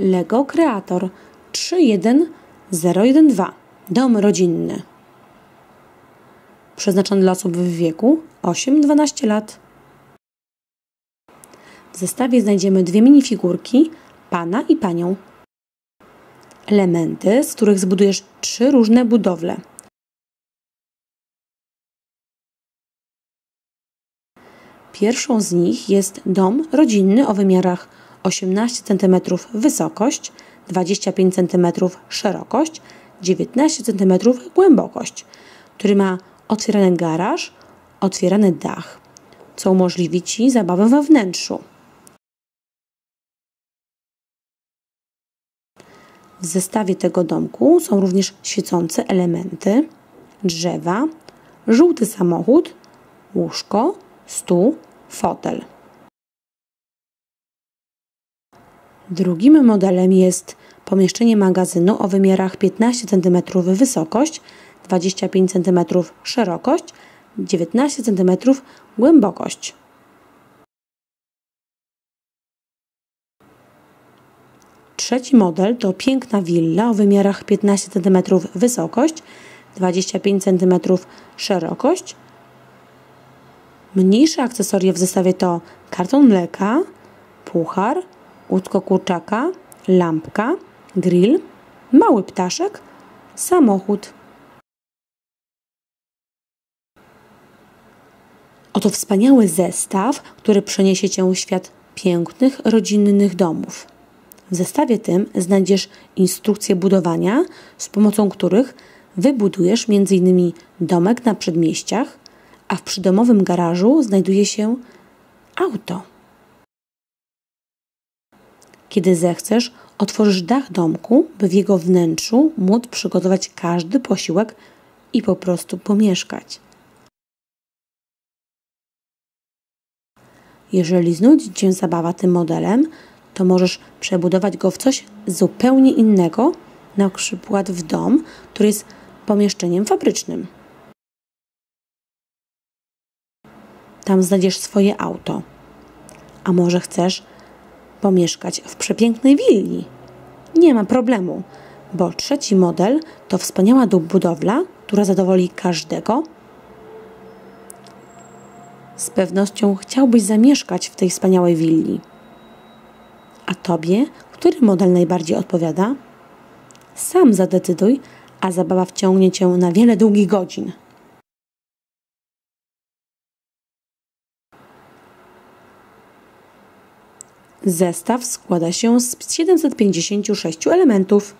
Lego Creator 31012 Dom rodzinny. Przeznaczony dla osób w wieku 8-12 lat. W zestawie znajdziemy dwie minifigurki, pana i panią. Elementy, z których zbudujesz trzy różne budowle. Pierwszą z nich jest dom rodzinny o wymiarach 18 cm wysokość, 25 cm szerokość, 19 cm głębokość, który ma otwierany garaż, otwierany dach, co umożliwi Ci zabawę we wnętrzu. W zestawie tego domku są również świecące elementy, drzewa, żółty samochód, łóżko, stół, fotel. Drugim modelem jest pomieszczenie magazynu o wymiarach 15 cm wysokość, 25 cm szerokość, 19 cm głębokość. Trzeci model to piękna willa o wymiarach 15 cm wysokość, 25 cm szerokość. Mniejsze akcesoria w zestawie to karton mleka, puchar, łódko kurczaka, lampka, grill, mały ptaszek, samochód. Oto wspaniały zestaw, który przeniesie Cię w świat pięknych, rodzinnych domów. W zestawie tym znajdziesz instrukcje budowania, z pomocą których wybudujesz m.in. domek na przedmieściach, a w przydomowym garażu znajduje się auto. Kiedy zechcesz, otworzysz dach domku, by w jego wnętrzu móc przygotować każdy posiłek i po prostu pomieszkać. Jeżeli znudzi Cię zabawa tym modelem, to możesz przebudować go w coś zupełnie innego, na przykład w dom, który jest pomieszczeniem fabrycznym. Tam znajdziesz swoje auto. A może chcesz pomieszkać w przepięknej willi? Nie ma problemu, bo trzeci model to wspaniała budowla, która zadowoli każdego. Z pewnością chciałbyś zamieszkać w tej wspaniałej willi. A tobie, który model najbardziej odpowiada? Sam zadecyduj, a zabawa wciągnie cię na wiele długich godzin. Zestaw składa się z 756 elementów.